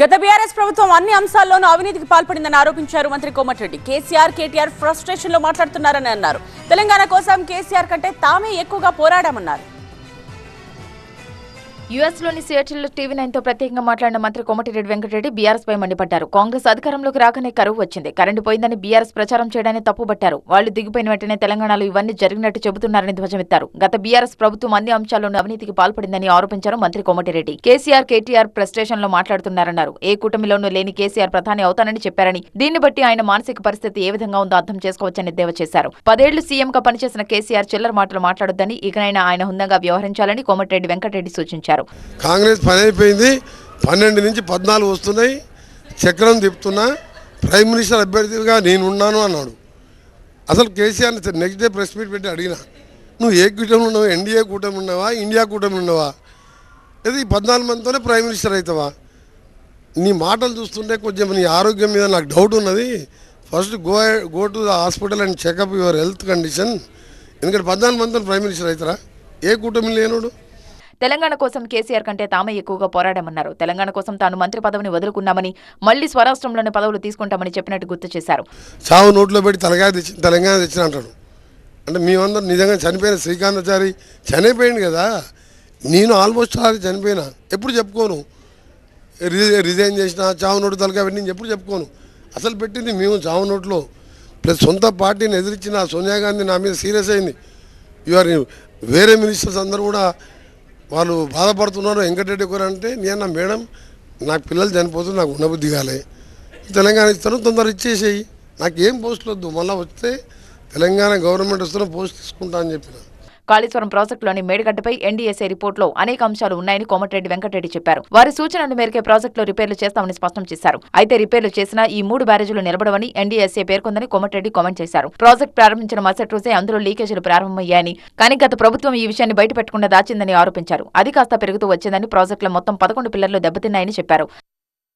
గత బీఆర్ఎస్ ప్రభుత్వం అన్ని అంశాల్లోనూ అవినీతికి పాల్పడిందని ఆరోపించారు మంత్రి కోమటిరెడ్డి. కేసీఆర్ కేటీఆర్ ఫ్రస్ట్రేషన్లో మాట్లాడుతున్నారని అన్నారు. తెలంగాణ కోసం కేసీఆర్ కంటే తామే ఎక్కువగా పోరాడామన్నారు. యుఎస్లోని టీవీ నైన్తో ప్రత్యేకంగా మాట్లాడిన మంత్రి కోమటిరెడ్డి వెంకటరెడ్డి బీఆర్ఎస్ పై మండిపడ్డారు. కాంగ్రెస్ అధికారంలోకి రాకనే కరువు వచ్చింది. కరెంటు పోయిందని బీఆర్ఎస్ ప్రచారం చేయడాన్ని తప్పుబట్టారు. వాళ్ళు దిగిపోయిన వెంటనే తెలంగాణలో ఇవన్నీ జరిగినట్టు చెబుతున్నారని ధ్వజమెత్తారు. గత బీఆర్ఎస్ ప్రభుత్వం అన్ని అంశాల్లోనూ అవినీతికి పాల్పడిందని ఆరోపించారు మంత్రి కోమటిరెడ్డి కేసీఆర్ కేటీఆర్ ఫ్రస్ట్రేషన్లో మాట్లాడుతున్నారన్నారు. ఏ కూటమిలోనూ లేని కేసీఆర్ ప్రధాని అవుతానని చెప్పారని దీన్ని బట్టి ఆయన మానసిక పరిస్థితి ఏ విధంగా ఉందో అర్థం చేసుకోవచ్చని ఎద్దేవా చేశారు. పదేళ్ళు సీఎంగా పనిచేసిన కేసీఆర్ చిల్లర మాటలు మాట్లాడొద్దని ఇకనైనా ఆయన హుందంగా వ్యవహరించాలని కోమటిరెడ్డి వెంకటరెడ్డి సూచించారు. కాంగ్రెస్ పని అయిపోయింది. పన్నెండు నుంచి పద్నాలుగు వస్తున్నాయి. చక్రం తిప్పుతున్నా. ప్రైమ్ మినిస్టర్ అభ్యర్థిగా నేను ఉన్నాను అన్నాడు. అసలు KCR next day press meet పెట్టి అడిగిన నువ్వు ఏ కూటమి ఉన్నావా? ఎన్డీఏ కూటమి ఉన్నావా? ఇండియా కూటమి ఉన్నావా? ఇది ఈ పద్నాలుగు మందితోనే ప్రైమ్ మినిస్టర్ అవుతావా నీ మాటలు చూస్తుంటే కొంచెం నీ ఆరోగ్యం మీద నాకు డౌట్ ఉన్నది. First go go to the hospital and checkup your health condition ఎందుకంటే పద్నాలుగు మందితో ప్రైమ్ మినిస్టర్ అవుతారా? ఏ కూటమి లేనుడు? తెలంగాణ కోసం కేసీఆర్ కంటే తామే ఎక్కువగా పోరాడామన్నారు. తెలంగాణ కోసం తాను మంత్రి పదవిని వదులుకున్నామని మళ్ళీ స్వరాష్ట్రంలోని పదవులు తీసుకుంటామని చెప్పినట్టు గుర్తు చేశారు. చావు నోట్లో పెట్టి తలకాయ తెచ్చి తెలంగాణ తెచ్చిన అంటాడు అంటే మేమందరం నిజంగా చనిపోయిన శ్రీకాంతాచారి చనిపోయింది కదా. నేను ఆల్మోస్ట్ అది చనిపోయినా. ఎప్పుడు చెప్పుకోను. రిజైన్ చేసిన చావు నోటు తలకాయ పెట్టి నేను ఎప్పుడు చెప్పుకోను. అసలు పెట్టింది మేము చావు నోట్లో. ప్లస్ సొంత పార్టీని ఎదిరించిన సోనియా గాంధీ నా మీద సీరియస్ అయింది. ఆర్ వేరే మినిస్టర్స్ అందరూ కూడా వాళ్ళు బాధపడుతున్నారు వెంకటరెడ్డి గారు అంటే నేను మేడం నాకు పిల్లలు చనిపోతుంది నాకు ఉండబుద్ధి కాలే. తెలంగాణ ఇస్తాను తొందర ఇచ్చేసేయి. నాకు ఏం పోస్టులు వద్దు మళ్ళీ వస్తే తెలంగాణ గవర్నమెంట్ వస్తున్న పోస్ట్ తీసుకుంటా అని చెప్పిన. కాళేశ్వరం ప్రాజెక్టులోని మేడిగడ్డపై ఎన్డీఎస్ఏ రిపోర్టులో అనేక అంశాలు ఉన్నాయని కోమటిరెడ్డి వెంకటరెడ్డి చెప్పారు. వారి సూచనల మేరకే ప్రాజెక్టులో రిపేర్లు చేస్తామని స్పష్టం చేశారు. అయితే రిపేర్లు చేసినా ఈ మూడు బ్యారేజీలు నిలబడవని ఎన్డీఎస్ఏ పేర్కొందని కోమటిరెడ్డి కామెంట్ చేశారు. ప్రాజెక్టు ప్రారంభించిన మరుసటి రోజే అందులో లీకేజీలు ప్రారంభమయ్యాయని కానీ గత ప్రభుత్వం ఈ విషయాన్ని బయటపెట్టకుండా దాచిందని ఆరోపించారు. అది కాస్త పెరుగుతూ వచ్చిందని ప్రాజెక్టులో మొత్తం పదకొండు పిల్లర్లు దెబ్బతిన్నాయని చెప్పారు.